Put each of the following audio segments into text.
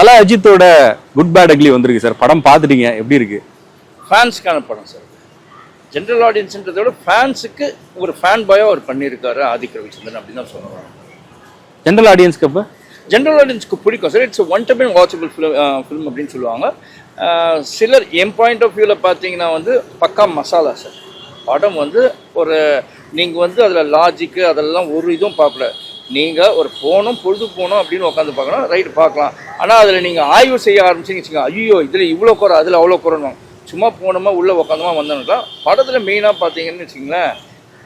தல அஜித்தோட good bad ugly வந்திருக்கு சார். படம் பார்த்துட்டீங்க. எப்படி இருக்கு? ஃபேன்ஸ்க்கான படம் சார். ஜென்ரல் ஆடியன்ஸ்ன்றதை விட ஃபேன்ஸுக்கு ஒரு ஃபேன் பாயாக அவர் பண்ணியிருக்காரு ஆதிக் ரவிச்சந்திரன் அப்படின்னு தான் சொல்லுவாங்க ஜென்ரல் ஆடியன்ஸ்க்கு அப்ப? ஜென்ரல் ஆடியன்ஸ்க்கு பிடிக்கும் sir. It's one time watchable film film அப்படின்னு சொல்லுவாங்க. அஹ், சிலர் என் பாயிண்ட் ஆஃப் வியூவில் பார்த்தீங்கன்னா வந்து பக்கா மசாலா சார். படம் வந்து ஒரு நீங்கள் வந்து அதில் லாஜிக்கு அதெல்லாம் ஒரு இதுவும் பார்க்கல. நீங்கள் ஒரு போகணும் பொழுது போகணும் அப்படின்னு உட்காந்து பார்க்கணும். ரைட்டு பார்க்கலாம். ஆனால் அதில் நீங்கள் ஆய்வு செய்ய ஆரம்பிச்சிங்க வச்சுக்கோங்க. ஐயோ இதில் இவ்வளோ குறை அதில் அவ்வளோ குறைன்னு. சும்மா போனோமா உள்ளே உட்காந்தோமா வந்தோம்னா படத்தில் மெயினாக பார்த்தீங்கன்னு வச்சுங்களேன்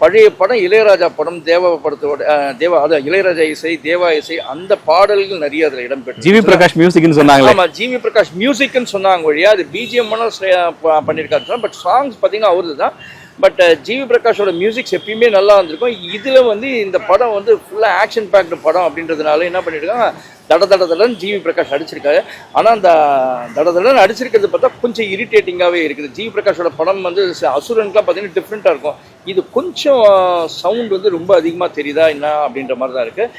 பழைய படம் இளையராஜா படம் தேவா படத்தோட தேவா அதான் இளையராஜா இசை தேவா இசை அந்த பாடல்கள் நிறைய அதில் இடம்பெற்று ஜிவி பிரகாஷ் மியூசிக்னு சொன்னாங்களே. ஆமா ஜிவி பிரகாஷ் மியூசிக்னு சொன்னாங்க வழியா அது பிஜிஎம் பண்ணியிருக்காரு. பட் சாங்ஸ் பார்த்தீங்கன்னா அவருது தான் பட் ஜிவி பிரகாஷோட மியூசிக்ஸ் எப்பயுமே நல்லா இருந்திருக்கும் இதில் வந்து இந்த படம் வந்து ஃபுல்லாக ஆக்ஷன் பேக்டு படம் அப்படின்றதுனால என்ன பண்ணியிருக்காங்க தட தட தடன்னு ஜிவி பிரகாஷ் அடிச்சிருக்காரு. ஆனால் அந்த தட தடன்னு அடிச்சிருக்கிறது பார்த்தா கொஞ்சம் இரிட்டேட்டிங்காகவே இருக்குது. ஜிவி பிரகாஷோட படம் வந்து அசுரனுக்குலாம் பார்த்தீங்கன்னா டிஃப்ரெண்ட்டாக இருக்கும். இது கொஞ்சம் uh, சவுண்ட் வந்து ரொம்ப அதிகமாக தெரியுதா என்ன அப்படின்ற மாதிரி தான் இருக்குது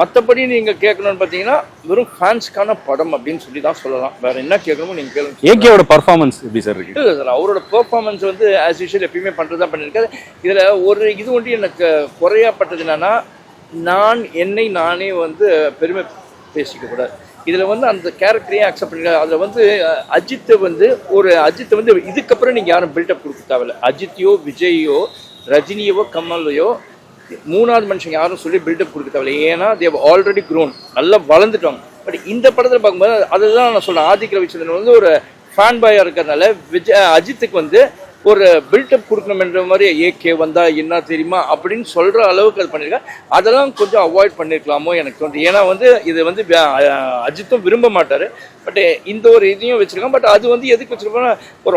மற்றபடி நீங்கள் கேட்கணும்னு பார்த்தீங்கன்னா வெறும் ஃபேன்ஸ்க்கான படம் அப்படின்னு சொல்லி தான் சொல்லலாம். வேற என்ன கேட்கணுமோ நீங்கள் கேளுங்க ஏகேவோட பர்ஃபார்மன்ஸ் எப்படி சார் இருக்கு? இல்லை சார் அவரோட பெர்ஃபார்மன்ஸ் வந்து ஆஸ் யூஷுவல் எப்பயுமே பண்ணுறது தான் பண்ணியிருக்காரு. இதில் ஒரு இது ஒன்று எனக்கு குறையாப்பட்டது என்னன்னா நான் என்னை நானே வந்து பெருமை பேசிக்க கூடாது. இதில் வந்து அந்த கேரக்டரையும் அக்செப்ட் பண்ணிருக்காரு? அதில் வந்து அஜித்தை வந்து ஒரு அஜித்தை வந்து இதுக்கப்புறம் நீங்கள் யாரும் பில்டப் கொடுக்க தேவையில்ல. அஜித்தையோ விஜய்யோ ரஜினியவோ கமலையோ மூணாவது மனுஷங்க யாரும் சொல்லி பில்டப் கொடுக்க தேவையில்லை. ஏன்னா தேவ் ஆல்ரெடி க்ரோன் நல்லா வளர்ந்துட்டாங்க பட் இந்த படத்தில் பார்க்கும்போது அதுதான் நான் சொல்கிறேன் ஆதிக் ரவிச்சந்திரன் வந்து ஒரு ஃபேன் பாயாக இருக்கிறதுனால விஜய் அஜித்துக்கு வந்து ஒரு பில்டப் கொடுக்கணுமென்ற மாதிரி ஏகே வந்தா என்ன தெரியுமா? அப்படின்னு சொல்ற அளவுக்கு அது பண்ணியிருக்கேன் அதெல்லாம் கொஞ்சம் அவாய்ட் பண்ணியிருக்கலாமோ எனக்கு தோணுது. ஏன்னா வந்து இது வந்து அஜித்தும் விரும்ப மாட்டாரு. பட் இந்த ஒரு இதையும் வச்சிருக்கான் பட் அது வந்து எதுக்கு வச்சிருக்கோம்னா ஒரு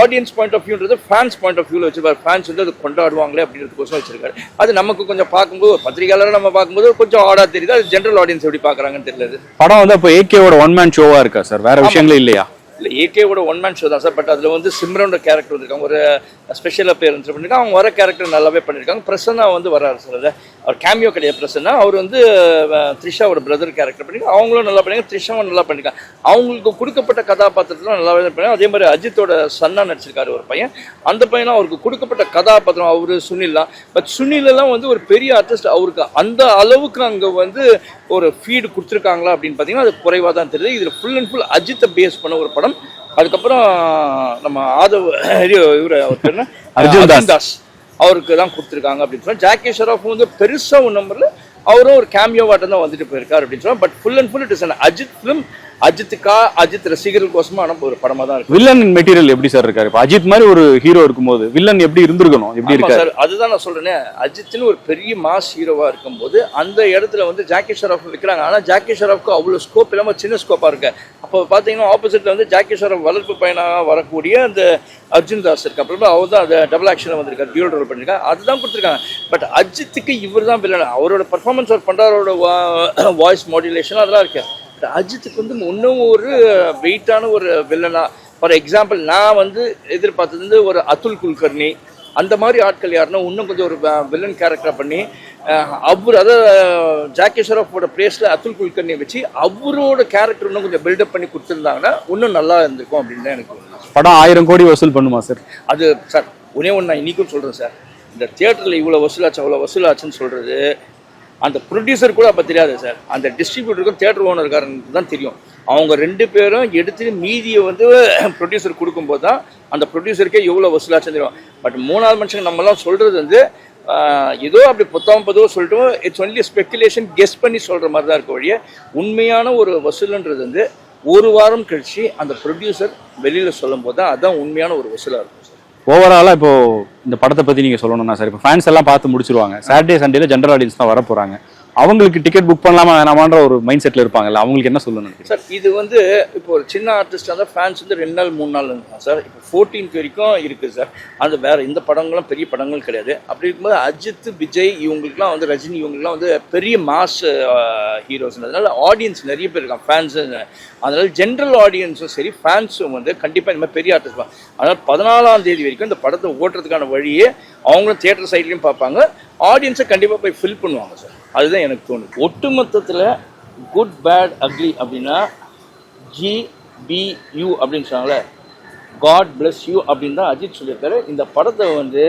ஆடியன்ஸ் பாயிண்ட் ஆஃப் வியூன்றது ஃபேன்ஸ் பாயிண்ட் ஆஃப் வியூவில் வச்சிருப்பாரு. ஃபேன்ஸ் வந்து அது கொண்டாடுவாங்களே அப்படின்றதுக்கோசம் வச்சிருக்காரு. அது நமக்கு கொஞ்சம் பார்க்கும்போது ஒரு பத்திரிகையாளரை நம்ம பார்க்கும்போது கொஞ்சம் ஆடா தெரியுது. அது ஜென்ரல் ஆடியன்ஸ் எப்படி பார்க்குறாங்கன்னு தெரியல படம் வந்து அப்போ ஏகேவோட ஒன் மேன் ஷோவா இருக்கா சார் வேற விஷயங்களே இல்லையா? இல்லை ஏகேவோட ஒன் மேன் ஷோ தான் சார். பட் அதில் வந்து சிம்ரனோட கேரக்டர் வந்திருக்காங்க. ஒரு uh, ஸ்பெஷல் அப்பியரன்ஸ் பண்ணியிருக்காங்க அவங்க வர கேரக்டர் நல்லாவே பண்ணியிருக்காங்க பிரசன்னா வந்து வராரு சார் அதை அவர் கேமியோ கிடையாது. பிரசன்னா அவர் வந்து த்ரிஷாவோட பிரதர் கேரக்டர் பண்ணியிருக்காங்க அவங்களும் நல்லா பண்ணியிருக்காங்க த்ரிஷாவும் நல்லா பண்ணியிருக்காங்க அவங்களுக்கு கொடுக்கப்பட்ட கதாபாத்திரத்தில் நல்லாவே பண்ணிருக்காங்க அதே மாதிரி அஜித்தோட சன்னா நடிச்சிருக்காரு ஒரு பையன். அந்த பையனும் அவருக்கு கொடுக்கப்பட்ட கதாபாத்திரம் அவர் சுனில் தான் பட் சுனில் எல்லாம் வந்து ஒரு பெரிய ஆர்டிஸ்ட் அவருக்கு அந்த அளவுக்கு அங்கே வந்து ஒரு ஃபீடு கொடுத்துருக்காங்களா அப்படின்னு பார்த்தீங்கன்னா அது குறைவாக தான் தெரியுது. இதில் ஃபுல் அண்ட் ஃபுல் அஜித்தை பேஸ் பண்ண ஒரு படம். அதுக்கப்புறம் நம்ம ஆதவ் இவர் அவர் பேர்? அர்ஜுன் தாஸ். அவருக்கு தான் கொடுத்துருக்காங்க அப்படின்னு சொன்னால் ஜாக்கி ஷெராஃப் வந்து பெருசாக ஒரு நம்பர்ல அவரும் ஒரு கேமியோவாட்டம் தான் வந்துட்டு போயிருக்காரு அப்படின்னு சொன்னால் but full and full it is Ajith film அஜித்துக்கா Ajith ரசிகர்களுக்கோசமா ஆன ஒரு படமா தான் இருக்கு. வில்லன் மெட்டீரியல் எப்படி சார் இருக்காரு? இப்போ அஜித் மாதிரி ஒரு ஹீரோ இருக்கும்போது வில்லன் எப்படி இருந்திருக்கணும்? எப்படி இருக்காரு? சார் அதுதான் நான் சொல்றேனே. அஜித்னு ஒரு பெரிய மாஸ் ஹீரோவா இருக்கும்போது அந்த இடத்துல வந்து ஜாக்கி ஷெராஃப் வைக்கிறாங்க ஆனா ஜாக்கி ஷெராஃப்க்கு அவ்வளவு ஸ்கோப் இல்லாம சின்ன ஸ்கோப்பா இருக்கு. அப்போ பாத்தீங்கன்னா ஆப்போசிட்ல வந்து ஜாக்கி ஷெராஃப் வளர்ப்பு பையனாக வரக்கூடிய அந்த அர்ஜுன் தாஸ் இருக்கு. அப்புறமா அவர் தான் அந்த டபுள் ஆக்ஷன் வந்திருக்காரு டியூல் ரோல் பண்ணிருக்காங்க அதுதான் கொடுத்துருக்காங்க. பட் அஜித்துக்கு இவர் தான் வில்லன் அவரோட பர்ஃபார்மன்ஸ் அவர் பண்றாரோட வாய்ஸ் மாடுலேஷன் அதெல்லாம் இருக்கு. அஜித்துக்கு வந்து இன்னும் ஒரு வெயிட்டான ஒரு வில்லனா ஃபார் எக்ஸாம்பிள் நான் வந்து எதிர்பார்த்தது வந்து ஒரு அதுல் குல்கர்னி. அந்த மாதிரி ஆட்கள் யாருன்னா இன்னும் கொஞ்சம் ஒரு வில்லன் கேரக்டர் பண்ணி அவர் அதாவது ஜாக்கி ஷெராஃபோட பிளேஸில் அதுல் குல்கர்னியை வச்சு அவரோட கேரக்டர் இன்னும் கொஞ்சம் பில்டப் பண்ணி கொடுத்துருந்தாங்கன்னா இன்னும் நல்லா இருந்திருக்கும் அப்படின்னு தான் எனக்கு. படம் ஆயிரம் கோடி வசூல் பண்ணுமா சார் அது சார் ஒரே ஒன்று நான் இன்றைக்கும் சொல்கிறேன் சார் இந்த தியேட்டரில் இவ்வளோ வசூலாச்சு அவ்வளோ வசூலாச்சுன்னு சொல்கிறது அந்த ப்ரொடியூசர் கூட அப்போ தெரியாது சார் அந்த டிஸ்ட்ரிபியூட்டருக்கும் தேட்டர் ஓனருக்காரனுக்கு தான் தெரியும். அவங்க ரெண்டு பேரும் எடுத்து மீதியை வந்து ப்ரொடியூசர் கொடுக்கும்போது தான் அந்த ப்ரொடியூசருக்கே எவ்வளோ வசூலாச்சுன்னு தெரியும். பட் மூணாவது மனுஷங்க நம்மலாம் சொல்கிறது வந்து ஏதோ அப்படி புத்தகம் பதவோ சொல்லிட்டு இட்ஸ் ஒன்லி ஸ்பெக்குலேஷன் கெஸ் பண்ணி சொல்கிற மாதிரி தான் இருக்க வழியே உண்மையான ஒரு வசூலுன்றது வந்து ஒரு வாரம் கழிச்சு அந்த ப்ரொடியூசர் வெளியில் சொல்லும் போது தான் அதுதான் உண்மையான ஒரு வசூலாக இருக்கும் சார் ஓவராலாக இப்போ இந்த படத்தை பற்றி நீங்கள் சொல்லணும்னா சார் இப்போ ஃபேன்ஸ் எல்லாம் பார்த்து முடிச்சிருவாங்க. சாட்டர்டே சண்டேல ஜென்ரல் ஆடியன்ஸ் தான் வர போகிறாங்க அவங்களுக்கு டிக்கெட் புக் பண்ணலாமா வேணாமான்ற ஒரு மைண்ட் செட்ல இருப்பாங்கல்ல அவங்களுக்கு என்ன சொல்லணும் சார் இது வந்து இப்போ ஒரு சின்ன ஆர்டிஸ்டாக இருந்தால் ஃபேன்ஸ் வந்து ரெண்டு நாள் மூணு நாள் இருந்தாங்க சார். இப்போ ஃபோர்டீன்த் வரைக்கும் இருக்குது சார். அது வேற இந்த படங்களும் பெரிய படங்கள் கிடையாது. அப்படி இருக்கும்போது அஜித் விஜய் இவங்களுக்குலாம் வந்து ரஜினி இவங்களுக்குலாம் வந்து பெரிய மாஸ் ஹீரோஸ்ன்றதுனால ஆடியன்ஸ் நிறைய பேர் இருக்காங்க ஃபேன்ஸு அதனால ஜென்ரல் ஆடியன்ஸும் சரி ஃபேன்ஸும் வந்து கண்டிப்பாக இந்த மாதிரி பெரிய ஆர்டிஸ்ட் தான். அதனால் பதினாலாம் தேதி வரைக்கும் இந்த படத்தை ஓட்டுறதுக்கான வழியே அவங்களும் தியேட்டர் சைட்லேயும் பார்ப்பாங்க. ஆடியன்ஸை கண்டிப்பாக போய் ஃபில் பண்ணுவாங்க சார். அதுதான் எனக்கு தோணுது. ஒட்டுமொத்தத்தில் குட் பேட் அக்லி அப்படின்னா ஜி பி யூ அப்படின்னு சொன்னாங்களே காட் பிளஸ் யூ அப்படின்னு தான் அஜித் சொல்லியிருக்காரு. இந்த படத்தை வந்து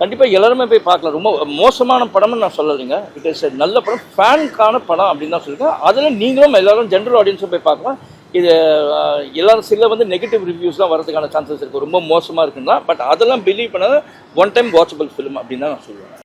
கண்டிப்பாக எல்லாருமே போய் பார்க்கலாம். ரொம்ப மோசமான படம்னு நான் சொல்லலைங்க. இட் இஸ் நல்ல படம் ஃபேனுக்கான படம் அப்படின்னு தான் சொல்லியிருக்கேன் அதில் நீங்களும் எல்லாரும் ஜென்ரல் ஆடியன்ஸும் போய் பார்க்கலாம். இது எல்லாரும் சில வந்து நெகட்டிவ் ரிவ்யூஸ்லாம் வரதுக்கான சான்சஸ் இருக்குது ரொம்ப மோசமாக இருக்குன்னா பட் அதெல்லாம் பிலீவ் பண்ணாத ஒன் டைம் வாட்சபிள் ஃபிலிம் அப்படின்னு தான் நான் சொல்லுவேன்.